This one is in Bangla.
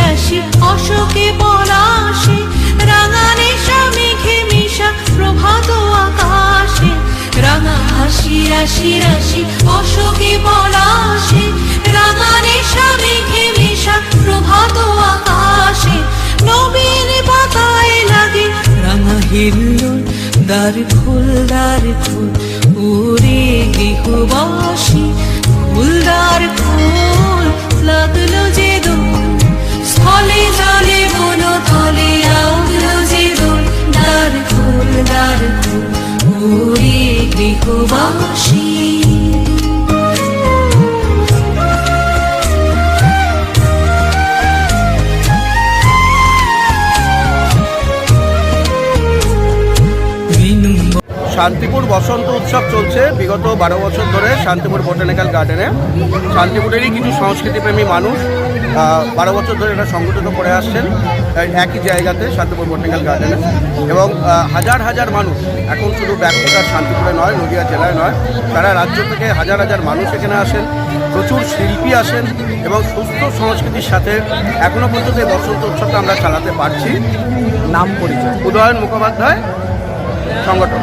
রাশি অশোকে পলাশে রাঙা মেঘে মিশা প্রভাত আকাশে। রাঙা হাসি, রাশি অশোকে পলাশে রাঙা নেশা মেঘে মিশা প্রভাত আকাশে। নবীন পাতায় লাগে রাঙা হিল্লুল, দার ফুল দার ফুল, উড়ে গৃহবাসী। শান্তিপুর বসন্ত উৎসব চলছে। বিগত বারো বছর ধরে শান্তিপুর বোটানিক্যাল গার্ডেনে। শান্তিপুরেরই কিছু সংস্কৃতিপ্রেমী মানুষ বারো বছর ধরে এটা সংগঠিত করে আসছেন একই জায়গাতে শান্তিপুর বোটানিক্যাল গার্ডেনে এবং হাজার হাজার মানুষ এখন শুধু ব্যাগটার শান্তিপুরে নয় নদিয়া জেলায় নয় তারা রাজ্য থেকে হাজার হাজার মানুষ এখানে আসেন প্রচুর শিল্পী আসেন এবং সুস্থ সংস্কৃতির সাথে এখনও পর্যন্ত এই বসন্ত উৎসবটা আমরা চালাতে পারছি। নাম পরিচয়। উদয়ন মুখোপাধ্যায় সংগঠন